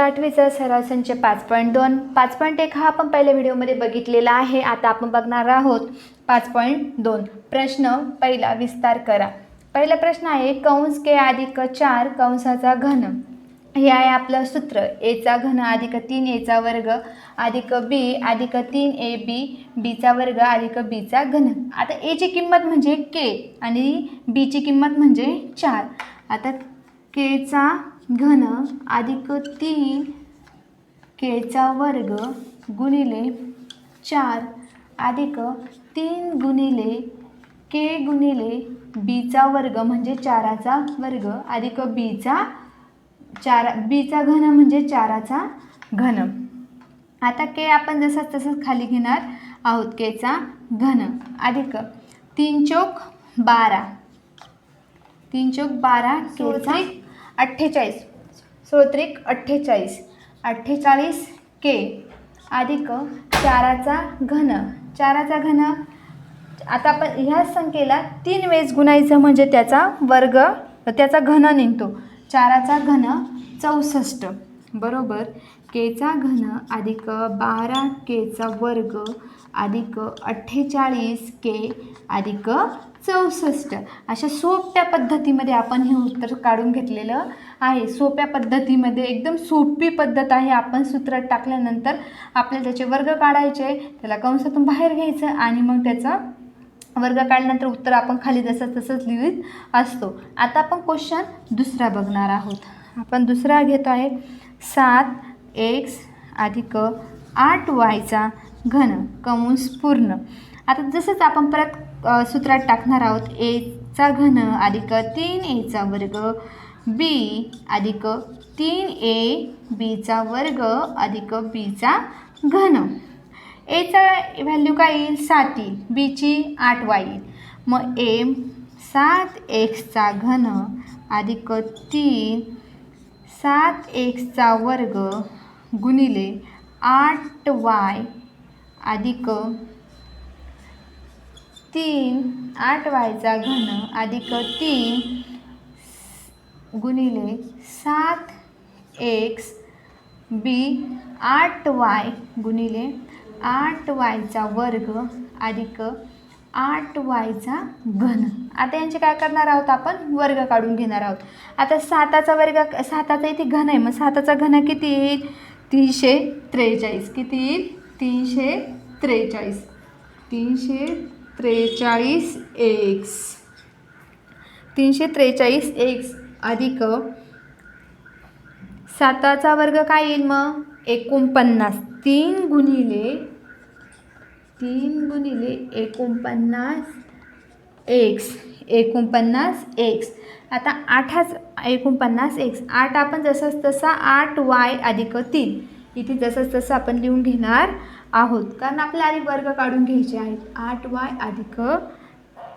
आठवीचा सराव संच पाच पॉईंट दोन. पाच पॉईंट एक हा आपण पहिल्या व्हिडिओमध्ये बघितलेला आहे. आता आपण बघणार आहोत पाच पॉईंट दोन. प्रश्न पहिला विस्तार करा. पहिला प्रश्न आहे कंस के अधिक चार कंसाचा घन. हे आहे आपलं सूत्र. एचा घन अधिक तीन एचा वर्ग अधिक बी अधिक तीन ए बी बीचा वर्ग अधिक बीचा घन. आता एची किंमत म्हणजे के आणि बीची किंमत म्हणजे चार. आता केचा घन अधिक तीन केचा वर्ग गुणिले चार अधिक तीन गुणिले के गुणिले बीचा वर्ग म्हणजे चाराचा वर्ग. अधिक बीचा चार बीचा घन म्हणजे चाराचा घन. आता के आपण जसं तसंच खाली घेणार आहोत केचा घन. अधिक तीन चोक बारा. तीन चोक बारा केचा अठ्ठेचाळीस. सोळत्रिक अठ्ठेचाळीस. अठ्ठेचाळीस के अधिक चाराचा घन. चाराचा घन. आता आपण ह्या संख्येला तीन वेळेस गुणायचं म्हणजे त्याचा वर्ग त्याचा घन निघतो. चाराचा घन चौसष्ट. बरोबर? केचा घन अधिक बारा केचा वर्ग अधिक अठ्ठेचाळीस के अधिक चौसष्ट अशा सोप्या पद्धतीमध्ये आपण हे उत्तर काढून घेतलेलं आहे. सोप्या पद्धतीमध्ये एकदम सोपी पद्धत आहे. आपण सूत्रात टाकल्यानंतर आपल्याला त्याचे वर्ग काढायचे त्याला कंसातून बाहेर घ्यायचं आणि मग त्याचा वर्ग काढल्यानंतर उत्तर आपण खाली जसं तसंच लिहित असतो. आता आपण क्वेश्चन दुसरा बघणार आहोत. आपण दुसरा घेतो आहे. सात एक्स अधिक आठ वायचा घन कंस पूर्ण. आता जसंच आपण परत सूत्रात टाकणार आहोत. एचा घन अधिक तीन एचा वर्ग बी अधिक तीन ए बीचा वर्ग अधिक बीचा घन. एचा व्हॅल्यू काय येईल? सात येईल. बीची आठ वाय येईल. मग ए सात एक्सचा घन अधिक तीन सात एक्सचा वर्ग गुणिले आठ वाय अधिक तीन आठ वायचा घन अधिक तीन गुणिले सात एक्स बी आठ वाय गुणिले आठ वायचा वर्ग अधिक आठ वायचा घन. आता यांचे काय करणार आहोत आपण? वर्ग काढून घेणार आहोत. आता साताचा वर्ग साताचा इथे घन आहे. मग साताचा घन किती येईल? तीनशे त्रेचाळीस. किती येईल? तीनशे त्रेचाळीस. तीनशे त्रेचाळीस एक्स. तीनशे त्रेचाळीस एक्स अधिक साताचा वर्ग काय येईल मग? एकोणपन्नास. तीन गुणिले तीन गुणिले एकोणपन्नास एक्स. एकोणपन्नास एक्स. आता आठाच एकोणपन्नास एक्स. आठ आपण जसंच तसा आठ वाय अधिक तीन. इथे जसंच तसं आपण लिहून घेणार आहोत. कारण आपल्या आधी वर्ग काढून घ्यायचे आहेत. आठ वाय अधिक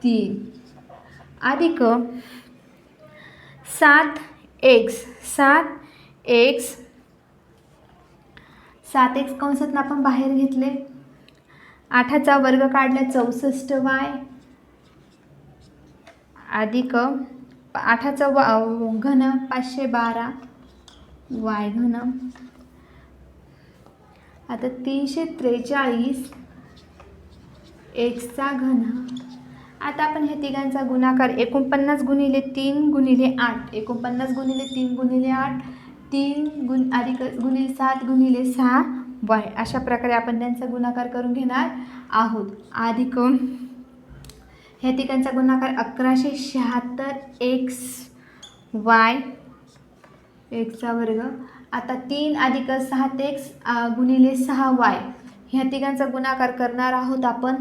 तीन. अधिक सात एक्स. सात एक्स. सात एक्स कंसातून आपण बाहेर घेतले. आठाचा वर्ग काढला चौसष्ट वाय. अधिक आठाचा वा घन पाचशे बारा. वाय घन आता तीनशे त्रेचाळीस एक्सचा घन. आता आपण ह्या तिघांचा गुणाकार एकोणपन्नास गुणिले तीन गुणिले आठ. एकोणपन्नास गुणिले तीन गुणिले आठ तीन गुण अधिक गुणिले सात गुणिले सहा वाय. अशा प्रकारे आपण त्यांचा गुणाकार करून घेणार आहोत. अधिक ह्या तिघांचा गुणाकार अकराशे शहात्तर एक्स वाय एक्सचा वर्ग आता तीन अधिक सहा एक्स गुणिले सहा वाय. ह्या तिघांचा गुणाकार करणार आहोत आपण.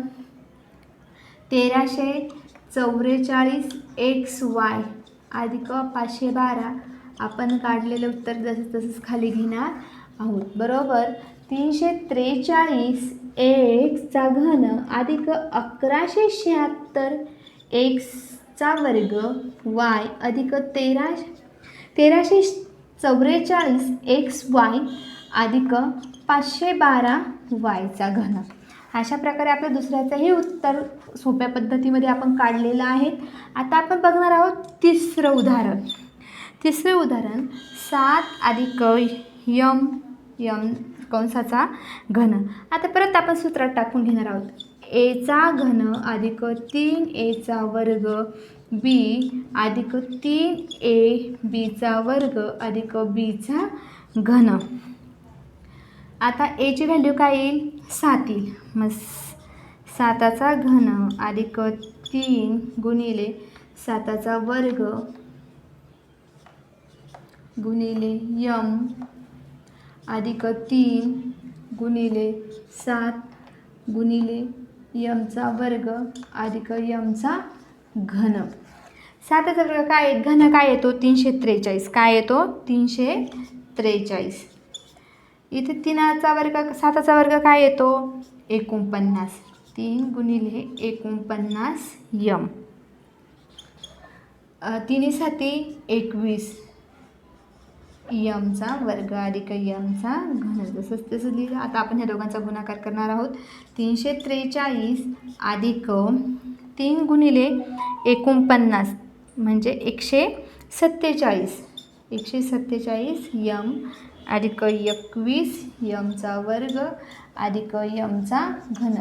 तेराशे चौवेचाळीस एक्स वाय अधिक पाचशे बारा. आपण काढलेलं उत्तर जसं तसंच खाली घेणार आहोत. बरोबर? तीनशे त्रेचाळीस एक्सचा घन अधिक अकराशे शहात्तर एक्सचा वर्ग वाय अधिक तेरा तेराशे चौवेचाळीस एक्स वाय अधिक पाचशे बारा वायचा घन. अशा प्रकारे आपल्या दुसऱ्याचंही उत्तर सोप्या पद्धतीमध्ये आपण काढलेलं आहे आता आपण बघणार आहोत तिसरं उदाहरण. तिसरं उदाहरण सात अधिक यम यम कंसाचा घन. आता परत आपण सूत्रात टाकून घेणार आहोत. एचा घन अधिक तीन एचा वर्ग बी अधिक तीन ए बीचा वर्ग अधिक बीचा घन. आता एची व्हॅल्यू काय येईल? सात येईल. मग साताचा घन अधिक तीन गुणिले साताचा वर्ग गुणिले यम अधिक तीन गुणिले सात गुणिले यमचा वर्ग अधिक यमचा घन. सात वर्ग काय घन काय येतो? तीनशे त्रेचाळीस. काय येतो? तीनशे त्रेचाळीस. इथे तीनाचा वर्ग साताचा वर्ग काय येतो? एकोणपन्नास. तीन गुणिले एकोणपन्नास यम. अ, तिन्ही साती एकवीस. यमचा वर्ग अधिक यमचा घन. जसंच तसं लिहिलं आता आपण ह्या दोघांचा गुणाकार करणार आहोत. तीनशे त्रेचाळीस अधिक तीन गुणिले एकोणपन्नास. म्हणजे एकशे सत्तेचाळीस. एकशे सत्तेचाळीस यम अधिक एकवीस यमचा वर्ग अधिक यमचा घन.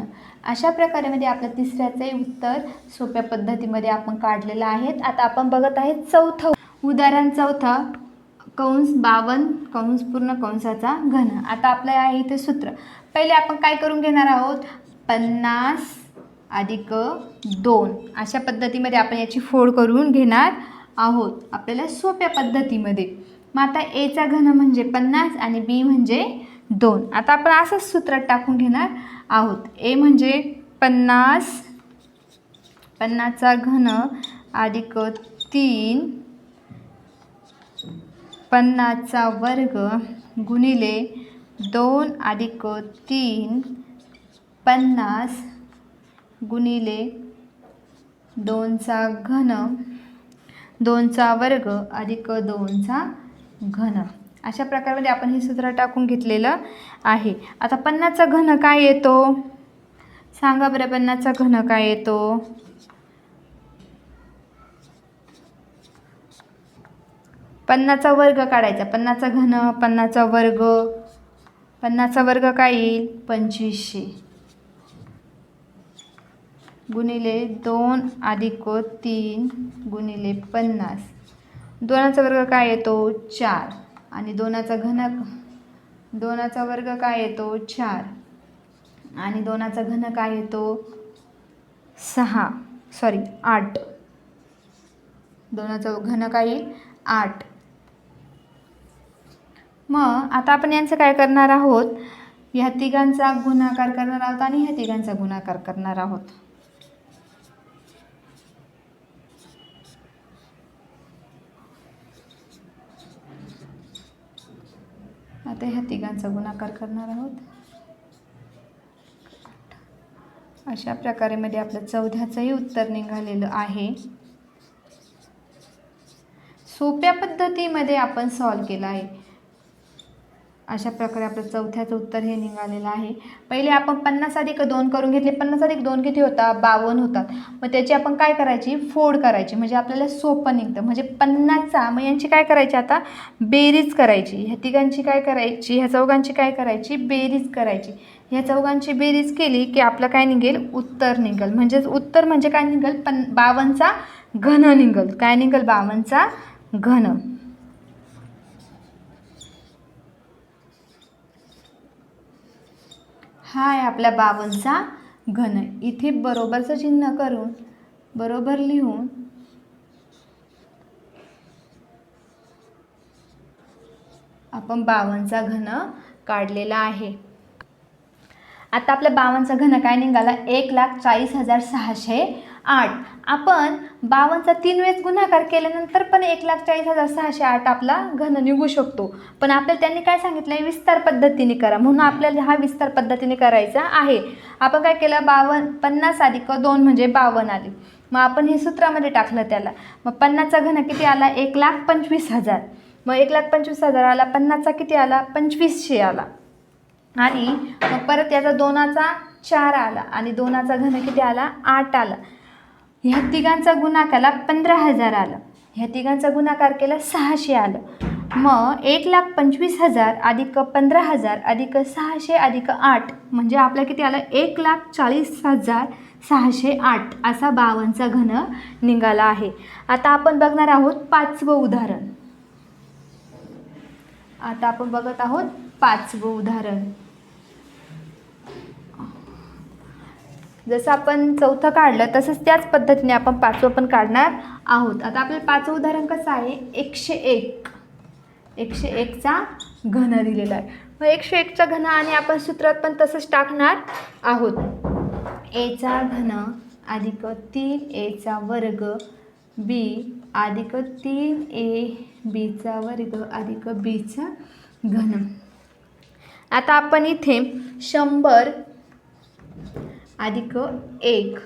अशा प्रकारेमध्ये आपलं तिसऱ्याचंही उत्तर सोप्या पद्धतीमध्ये आपण काढलेलं आहे आता आपण बघत आहे चौथं उदाहरण चौथं कंस बावन्न कंस पूर्ण कंसाचा घन. आता आपलं आहे इथे सूत्र. पहिले आपण काय करून घेणार आहोत? पन्नास अधिक दोन. अशा पद्धतीमध्ये आपण याची फोड करून घेणार आहोत आपल्याला सोप्या पद्धतीमध्ये. मग आता एचा घन म्हणजे पन्नास आणि बी म्हणजे दोन. आता आपण असंच सूत्रात टाकून घेणार आहोत. ए म्हणजे पन्नास पन्नासचा घन अधिक तीन पन्नासचा वर्ग गुणिले दोन अधिक तीन पन्नास गुणिले दोनचा घन दोनचा वर्ग अधिक दोनचा घन. अशा प्रकारमध्ये आपण हे सूत्र टाकून घेतलेलं आहे. आता पन्नासचा घन काय येतो? सांगा बरं पन्नासचा घन काय येतो? पन्नासचा वर्ग काढायचा. पन्नासचा घन पन्नासचा वर्ग. पन्नासचा वर्ग काय येईल? पंचवीसशे. गुणिले दोन अधिक तीन गुणिले पन्नास. दोनाचा वर्ग काय येतो? चार. आणि दोनाचा घन दोनाचा वर्ग काय येतो? चार. आणि दोनाचा घन काय येतो? सहा. सॉरी आठ. दोनाचा घन काय येईल? आठ. मग आता आपण यांचं काय करणार आहोत? ह्या तिघांचा गुणाकार करणार आहोत आणि ह्या तिघांचा गुणाकार करणार आहोत. आता ह्या तिघांचा गुणाकार करणार आहोत. अशा प्रकारे मध्ये आपलं चौथ्याचंही उत्तर निघालेलं आहे. सोप्या पद्धतीमध्ये आपण सॉल्व केला आहे. अशा प्रकारे आपलं चौथ्याचं उत्तर हे निघालेलं आहे. पहिले आपण पन्नास अधिक दोन करून घेतले. पन्नास अधिक दोन किती होता? बावन्न होतात. मग त्याची आपण काय करायची? फोड करायची. म्हणजे आपल्याला सोपं निघतं. म्हणजे पन्नासचा मग यांची काय करायची आता? बेरीज करायची. ह्या तिघांची काय करायची? ह्या चौघांची काय करायची? बेरीज करायची. ह्या चौघांची बेरीज केली की आपलं काय निघेल? उत्तर निघेल. म्हणजेच उत्तर म्हणजे काय निघेल? पन बावनचा घन निघल. काय निघल? बावनचा घन. हा आहे आपल्या बावनचा घन. इथे बरोबरचं चिन्ह करून बरोबर लिहून आपण बावनचा घन काढलेला आहे. आता आपल्या बावनचा घन काय निघाला? एक लाख चाळीस हजार सहाशे आठ. आपण बावनचा तीन वेळेस गुणाकार केल्यानंतर पण एक लाख चाळीस हजार सहाशे आठ आपला घन निघू शकतो. पण आपल्याला त्यांनी काय सांगितलं आहे विस्तार पद्धतीने करा. म्हणून आपल्याला हा विस्तार पद्धतीने करायचा आहे. आपण काय केलं? बावन पन्नास अधिक दोन म्हणजे बावन्न आले. मग आपण हे सूत्रामध्ये टाकलं त्याला. मग पन्नासचा घन किती आला? एक लाख पंचवीस हजार. मग एक लाख पंचवीस हजार आला. पन्नासचा किती आला? पंचवीसशे आला. आणि मग परत याचा दोनाचा चार आला. आणि दोनाचा घन किती आला? आठ आला. ह्या तिघांचा गुणाकाला पंधरा हजार आलं. ह्या तिघांचा गुणाकार केला सहाशे आलं. मग एक लाख पंचवीस हजार अधिक पंधरा हजार अधिक सहाशे अधिक आठ म्हणजे आपल्या किती आलं? एक लाख चाळीस हजार सहाशे आठ असा बावनचा घन निघाला आहे. आता आपण बघणार आहोत पाचवं उदाहरण. आता आपण बघत आहोत पाचवं उदाहरण. जसं आपण चौथं काढलं तसंच त्याच पद्धतीने आपण पाचवं पण काढणार आहोत. आता आपल्याला पाचवं उदाहरण कसं आहे? एकशे एक. एकशे एकचा घन दिलेला आहे. मग एकशे एकचा घन आणि आपण सूत्रात पण तसंच टाकणार आहोत. एचा घन अधिक तीन एचा वर्ग बी अधिक तीन ए बीचा वर्ग अधिक बीचा घन. आता आपण इथे शंभर अधिक एक.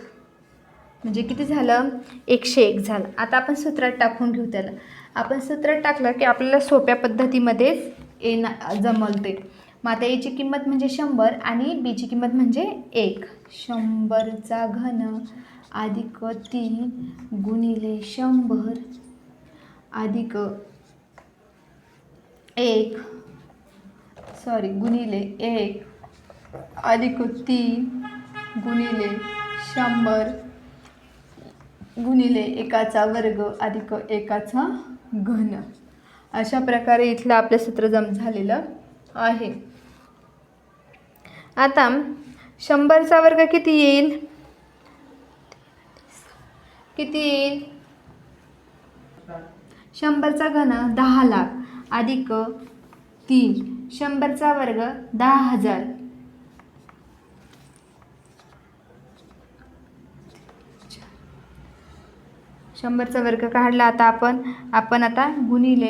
म्हणजे किती झालं? एकशे एक झालं. आता आपण सूत्रात टाकून घेऊ त्याला. आपण सूत्रात टाकलं की आपल्याला सोप्या पद्धतीमध्येच येणार जमलते. मग आता एची किंमत म्हणजे शंभर आणि बीची किंमत म्हणजे एक. शंभरचा घन अधिक तीन गुणिले शंभर अधिक एक. सॉरी गुणिले एक अधिक तीन गुणिले शंभर गुणिले एकाचा वर्ग अधिक एकाचा घन. अशा प्रकारे इथलं आपलं सूत्र जम झालेलं आहे. आता शंभरचा वर्ग किती येईल? किती येईल? शंभरचा घन दहा लाख अधिक तीन. शंभरचा वर्ग दहा हजार. शंभरचा वर्ग काढला आता आपण आपण आता गुणिले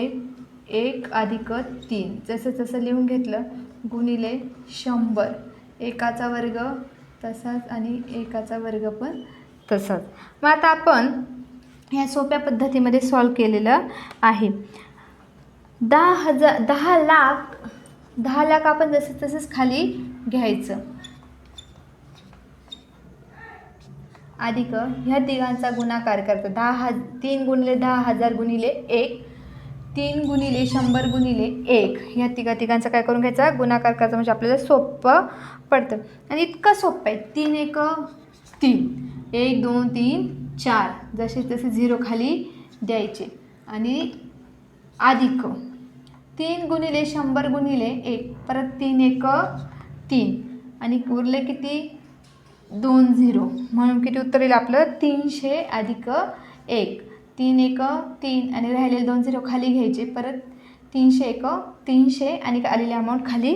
एक अधिक तीन. जसं जसं लिहून घेतलं गुणिले शंभर. एकाचा वर्ग तसाच आणि एकाचा वर्ग पण तसाच. मग आता आपण ह्या सोप्या पद्धतीमध्ये सॉल्व केलेलं आहे. दहा हजार दहा लाख दहा लाख आपण जसं तसंच खाली घ्यायचं. अधिक ह्या तिघांचा गुणाकार करतो. दहा हज तीन गुणिले दहा हजार गुणिले एक. तीन गुणिले शंभर गुणिले एक. ह्या तिघा तिघांचा काय करून घ्यायचा? गुणाकार करायचा म्हणजे आपल्याला सोपं पडतं. आणि इतकं सोपं आहे. तीन एक तीन. एक दोन तीन चार. जसे तसे झिरो खाली द्यायचे. आणि अधिक. तीन गुणिले शंभर गुणिले एक. परत तीन एक तीन. आणि उरले किती? दोन झिरो. म्हणून किती उत्तर येईल आपलं? तीनशे अधिक एक. तीन एक तीन. आणि राहिलेले दोन झिरो खाली घ्यायचे. परत तीनशे एक तीनशे आणि आलेले अमाऊंट खाली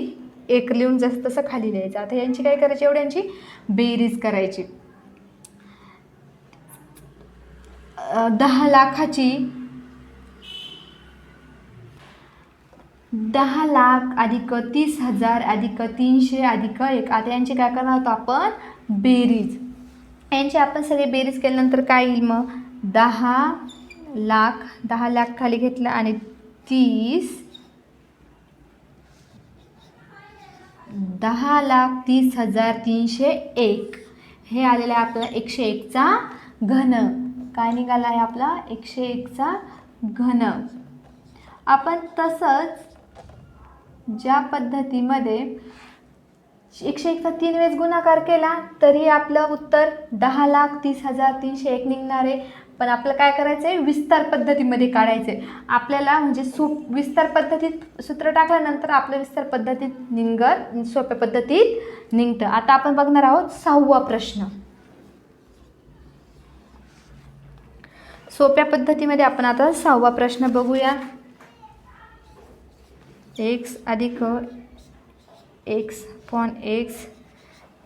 एक. लिहून जसं तसं खाली लिहायचं. आता यांची काय करायची? एवढ्यांची बेरीज करायची. दहा लाखाची दहा लाख अधिक तीस हजार अधिक तीनशे अधिक एक. आता यांची काय करणार होतो आपण? बेरीज. यांची आपण सगळे बेरीज केल्यानंतर काय येईल मग? दहा लाख दहा लाख खाली घेतलं आणि तीस. दहा लाख तीस हजार तीनशे एक. हे आलेलं आहे आपला एकशे एकचा घन. काय निघाला आहे आपला? एकशे एकचा घन. आपण तसंच ज्या पद्धतीमध्ये एकशे एकचा तीन वेळेस गुणाकार केला तरी आपलं उत्तर दहा लाख तीस हजार तीनशे एक निघणार आहे. पण आपलं काय करायचं आहे विस्तार पद्धतीमध्ये काढायचं आहे आपल्याला म्हणजे सु विस्तार पद्धतीत सूत्र टाकल्यानंतर आपलं विस्तार पद्धतीत निघत सोप्या पद्धतीत निघतं. आता आपण बघणार आहोत सहावा प्रश्न. सोप्या पद्धतीमध्ये आपण आता सहावा प्रश्न बघूया. एक्स अधिक एक्स पॉन एक्स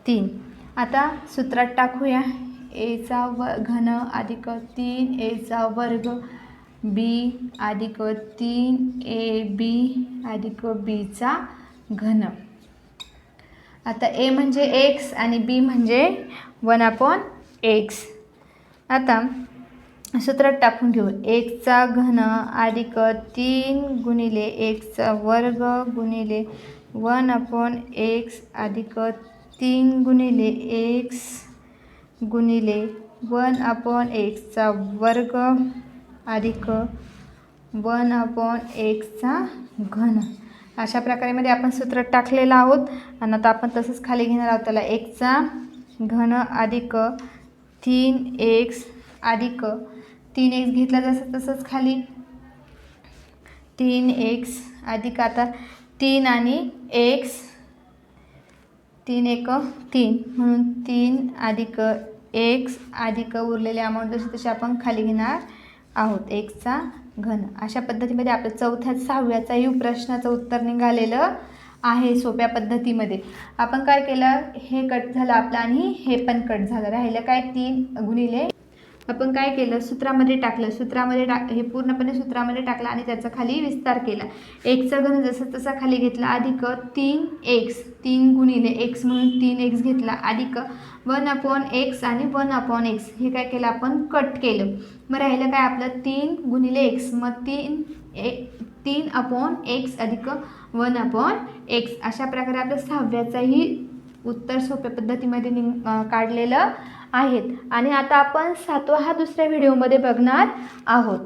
तीन. आता सूत्रात टाकूया. एचा व घन अधिक तीन एचा वर्ग बी अधिक तीन ए बी अधिक बीचा घन. आता ए म्हणजे एक्स आणि बी म्हणजे वन अपॉन एक्स. आता सूत्रात टाकून घेऊ. एकचा घन अधिक तीन गुणिले एकचा वर्ग गुणिले वन अपॉन एक्स अधिक तीन गुणिले एक्स गुणिले वन अपॉन एक्सचा वर्ग अधिक वन अपॉन एक्सचा घन. अशा प्रकारेमध्ये आपण सूत्र टाकलेलं आहोत. आणि आता आपण तसंच खाली घेणार आहोत. त्याला एकचा घन अधिक तीन एक्स अधिक तीन एक्स घेतला जसं तसंच खाली. तीन एक्स अधिक आता तीन आणि एक्स तीन एक तीन. म्हणून तीन अधिक एक्स अधिक उरलेले अमाऊंट जशी तशी आपण खाली घेणार आहोत. एक्सचा घन. अशा पद्धतीमध्ये आपलं चौथ्या सहाव्याचाही प्रश्नाचं उत्तर निघालेलं आहे सोप्या पद्धतीमध्ये. आपण काय केलं? हे कट झालं आपलं आणि हे पण कट झालं. राहिलं काय? तीन गुणिले आपण काय केलं? सूत्रामध्ये टाकलं. सूत्रामध्ये टाक हे पूर्णपणे सूत्रामध्ये टाकलं आणि त्याचा खाली विस्तार केला. एक्सचा घन जसं तसा खाली घेतला. अधिक तीन एक्स तीन गुणिले एक्स म्हणून तीन एक्स घेतला. अधिक वन अपॉन एक्स आणि वन अपॉन एक्स हे काय केलं आपण? कट केलं. मग राहिलं काय आपलं? तीन गुणिले एक्स मग तीन ए तीन अपॉन एक्स अधिक वन अपॉन एक्स अशा प्रकारे आपलं सहाव्याचाही उत्तर सोप्या पद्धतीमध्ये निम काढलेलं आहेत. आणि आता आपण सातवा हा दुसऱ्या व्हिडिओमध्ये बघणार आहोत.